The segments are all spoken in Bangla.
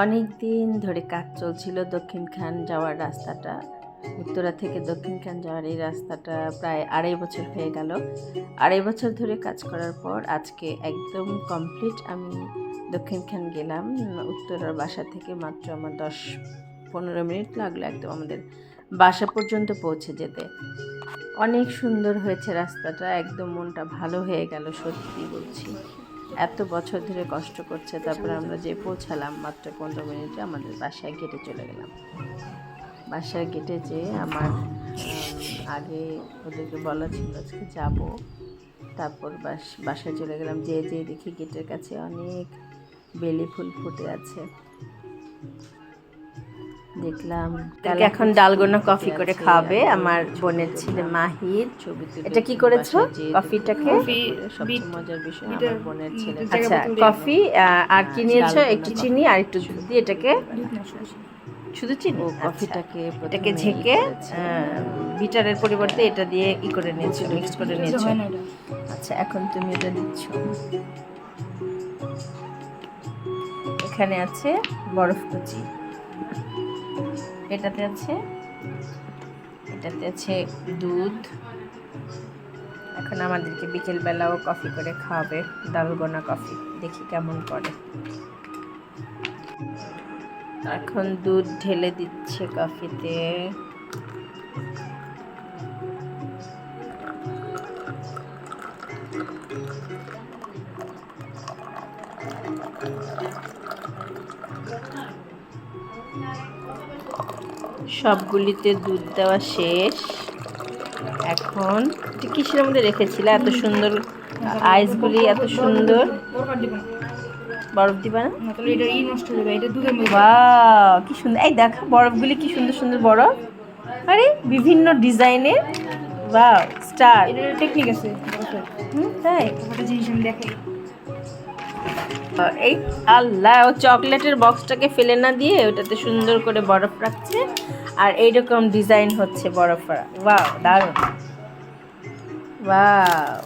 অনেক দিন ধরে কাজ চলছিল দক্ষিণ খান যাওয়ার রাস্তাটা। উত্তরা থেকে দক্ষিণ খান যাওয়ার এই রাস্তাটা প্রায় আড়াই বছর হয়ে গেল। আড়াই বছর ধরে কাজ করার পর আজকে একদম কমপ্লিট আমি দক্ষিণ খান গেলাম। উত্তরার বাসা থেকে মাত্র আমার দশ পনেরো মিনিট লাগল একদম আমাদের বাসা পর্যন্ত পৌঁছে যেতে। অনেক সুন্দর হয়েছে রাস্তাটা, একদম মনটা ভালো হয়ে গেল সত্যি বলছি। এত বছর ধরে কষ্ট করছে, তারপরে আমরা যে পৌঁছালাম মাত্র পনেরো মিনিটে আমাদের বাসায় গেটে চলে গেলাম। বাসায় গেটে যে আমার আগে ওদেরকে বলা ছিল আজকে যাব। তারপর বাস, বাসায় চলে গেলাম। যে যে দেখি গেটের কাছে অনেক বেলি ফুল ফুটে আছে। দেখলাম এখন ডালগোনা কফি করে খাওয়াবে আমার বোনের ছেলে মাহির। এটা কি করেছ? কফিটাকে? সবচেয়ে মজার বিষয় আমার বোনের ছেলে। আচ্ছা কফি আর কি নিয়েছো? একটু চিনি আর একটু দুধ দিয়ে এটাকে? শুধু চিনি। ও আচ্ছা। কফিটাকে এটাকে ঝেঁকে বিটারের পরিবর্তে এটা দিয়ে ই করে নিয়েছো মিক্স করে নিয়েছো। আচ্ছা এখন তুমি এটা দিচ্ছ। এখানে আছে বরফ কুচি। এটাতে আছে এটাতে আছে দুধ। এখন আমাদেরকে বিকেলবেলাও কফি করে খাওয়াবে ডালগোনা কফি, দেখি কেমন করে। এখন দুধ ঢেলে দিচ্ছে কফিতে। সবগুলিতে দুধ দেওয়া শেষ। এখন কিসের মধ্যে রেখেছিলে? এত সুন্দর আইসগুলি এত সুন্দর। বরফ দিবা না? বাহ কি সুন্দর। এই দেখ বরফগুলি কি সুন্দর সুন্দর বরফ। আরে বিভিন্ন ডিজাইনের। বাহ স্টার। টেকনিক আছে। তাই? জিনিস আমি দেখাই। এই আল্লাহ ও চকলেটের বক্সটাকে ফেলে না দিয়ে ওটাতে সুন্দর করে বরফ রাখছে। আর এইরকম ডিজাইন হচ্ছে বরফ ওয়াও দারুণ। ওয়াও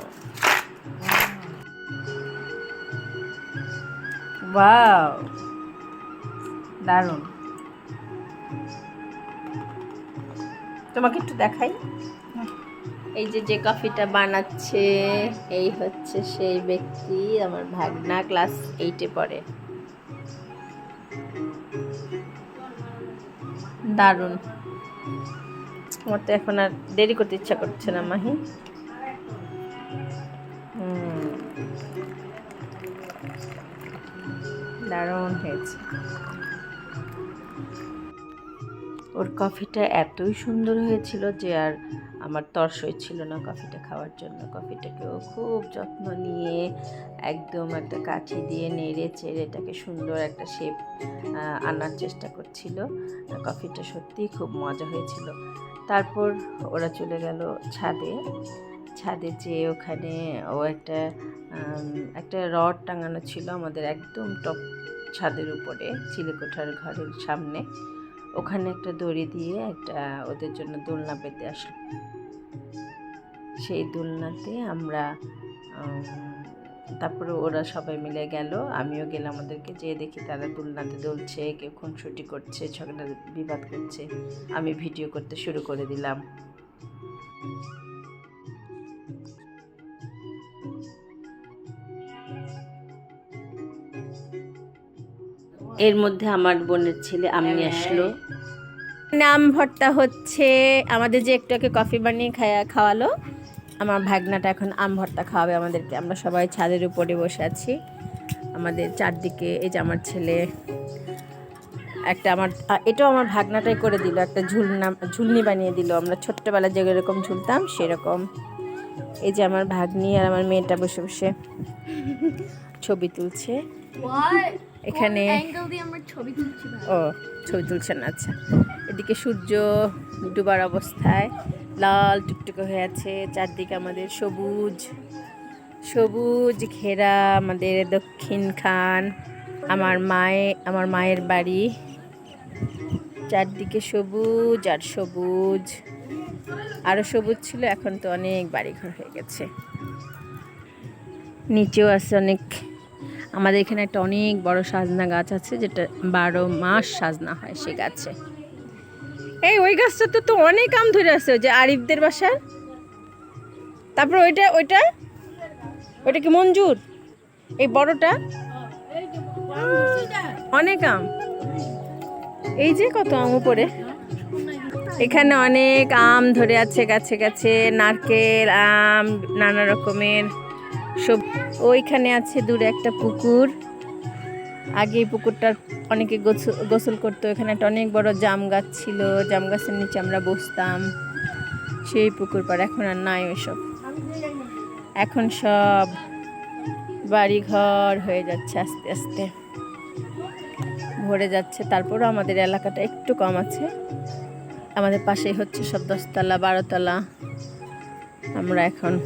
ওয়াও দারুণ। তোমাকে একটু দেখাই। এই যে যে কফিটা বানাচ্ছে, এই হচ্ছে সেই ব্যক্তি, আমার ভাগনা ক্লাস এইটে পড়ে। দারুণ। আমার তো এখন আর দেরি করতে ইচ্ছা করছে না, মাহি। দারুণ হয়েছে। ওর কফিটা এতই সুন্দর হয়েছিল যে আর আমার তর্স ছিল না কফিটা খাওয়ার জন্য। কফিটাকেও খুব যত্ন নিয়ে একদম একটা কাঠি দিয়ে নেড়ে চেড়ে এটাকে সুন্দর একটা শেপ আনার চেষ্টা করছিল। কফিটা সত্যিই খুব মজা হয়েছিল। তারপর ওরা চলে গেল ছাদে। ছাদে যেয়ে ওখানে ও একটা একটা রড টাঙানো ছিল আমাদের একদম টপ ছাদের উপরে, চিলেকোঠার ঘরের সামনে। ওখানে একটা দড়ি দিয়ে একটা ওদের জন্য দোলনা পেতে আসলো। সেই দোলনাতে আমরা তারপরে ওরা সবাই মিলে গেল। আমিও গেলাম ওদেরকে যেয়ে দেখি তারা দোলনাতে দুলছে, কেউ খুনসুটি করছে, ঝগড়া বিবাদ করছে। আমি ভিডিও করতে শুরু করে দিলাম। এর মধ্যে আমার বোনের ছেলে আমি আসলো। নাম ভর্তা হচ্ছে আমাদের যে একটু আগে কফি বানিয়ে খাওয়া খাওয়ালো আমার ভাগনাটা এখন আম ভর্তা খাওয়াবে আমাদেরকে। আমরা সবাই ছাদের উপরে বসে আছি। আমাদের চারদিকে এই যে আমার ছেলে একটা আমার এটাও আমার ভাগনাটাই করে দিল একটা ঝুলনা ঝুলনি বানিয়ে দিল। আমরা ছোট্টবেলায় যে এরকম ঝুলতাম সেরকম। এই যে আমার ভাগ্নি আর আমার মেয়েটা বসে বসে। ছবি তুলছে। এখানে ও ছবি তুলছেন আচ্ছা। এদিকে সূর্য ডুবার অবস্থায় লাল টুকটুকে হয়ে আছে চারদিকে আমাদের সবুজ সবুজ ঘেরা আমাদের দক্ষিণ খান আমার মায়ে আমার মায়ের বাড়ি। চারদিকে সবুজ আর সবুজ। আরও সবুজ ছিল এখন তো অনেক বাড়িঘর হয়ে গেছে। নিচেও আছে অনেক আমাদের এখানে একটা অনেক বড় সাজনা গাছ আছে, যেটা বারো মাস সাজনা হয় সে গাছে। এই ওই গাছটা তো তো অনেক আম ধরে আছে যে আরিফদের বাসার তারপর ওইটা ওইটা? ওইটা কি মঞ্জুর? এই বড়টা? অনেক আম। এই যে কত আম উপরে। এখানে অনেক আম ধরে আছে গাছে গাছে, নারকেল, আম, নানা রকমের। সব ওইখানে আছে দূরে একটা পুকুর। আগে এই পুকুরটার অনেকে গোসল- করতো। এখানে একটা অনেক বড় জাম গাছ ছিল। জাম গাছের নিচে আমরা বসতাম। সেই পুকুর পাড়। এখন আর নাই ওইসব। এখন সব বাড়ি ঘর হয়ে যাচ্ছে আস্তে আস্তে। ভরে যাচ্ছে। তারপরও আমাদের এলাকাটা একটু কম আছে। আমাদের পাশেই হচ্ছে সব দশতলা বারোতলা। আমরা এখন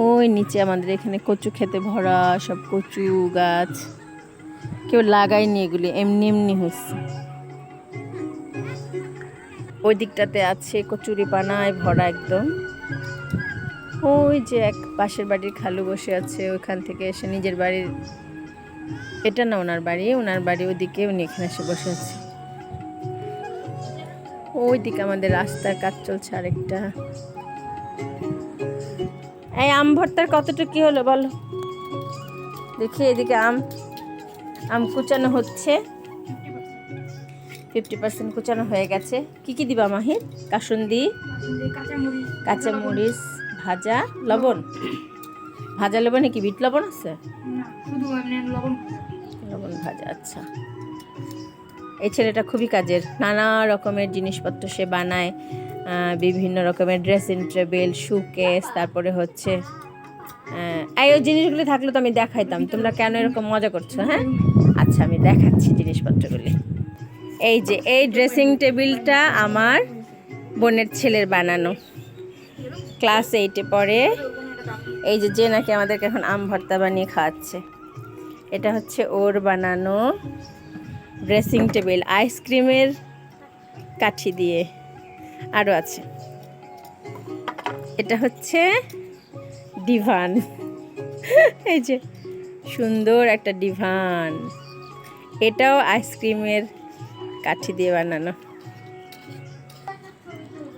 ওই নিচে আমাদের এখানে কচু খেতে ভরা, সব কচু গাছ। কেউ লাগায়নি এগুলি, এমনি এমনি হচ্ছে ওই দিকটাতে আছে কচুরি পানায় ভরা একদম। ওই যে এক পাশের বাড়ির খালু বসে আছে, ওইখান থেকে এসে নিজের বাড়ির এটা না ওনার বাড়ি ওনার বাড়ি ওদিকে উনি এখানে এসে বসে আছে। ওই দিকে আমাদের রাস্তার কাজ চলছে আরেকটা। এই আম ভর্তার কতটুকু কি হলো বলো? দেখি এদিকে আম আম কুচানো হচ্ছে। ফিফটি পার্সেন্ট কুচানো হয়ে গেছে। কি কি দিবা মাহির? কাসুন্দি কাঁচামরিচ কাঁচা মরিচ ভাজা লবণ? ভাজা লবণে কি বিট লবণ আছে? লবণ ভাজা আচ্ছা। এই ছেলেটা খুবই কাজের। নানা রকমের জিনিসপত্র সে বানায়। বিভিন্ন রকমের ড্রেসিং টেবিল সুকেস তারপরে হচ্ছে এই ওই জিনিসগুলি থাকলে তো আমি দেখাইতাম। তোমরা কেন এরকম মজা করছ হ্যাঁ? আচ্ছা আমি দেখাচ্ছি জিনিসপত্রগুলি। এই যে, এই ড্রেসিং টেবিলটা আমার বোনের ছেলের বানানো। ক্লাস এইটে পড়ে। এই যে যে নাকি আমাদেরকে এখন আম ভর্তা বানিয়ে খাওয়াচ্ছে। এটা হচ্ছে ওর বানানো ড্রেসিং টেবিল আইসক্রিমের কাঠি দিয়ে। আরও আছে। এটা হচ্ছে ডিভান। এই যে, সুন্দর একটা ডিভান। এটাও আইসক্রিমের কাঠি দিয়ে বানানো।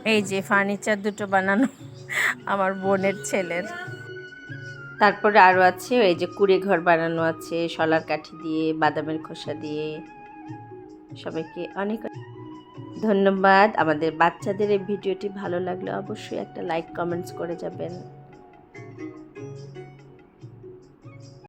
এই যে, ফার্নিচার দুটো বানানো আমার বোনের ছেলের। তারপরে আরও আছে, এই যে, কুড়ে ঘর বানানো আছে, শলার কাঠি দিয়ে, বাদামের খোসা দিয়ে। সবাইকে অনেক ধন্যবাদ। আমাদের বাচ্চাদের এই ভিডিওটি ভালো লাগলে অবশ্যই একটা লাইক কমেন্টস করে যাবেন।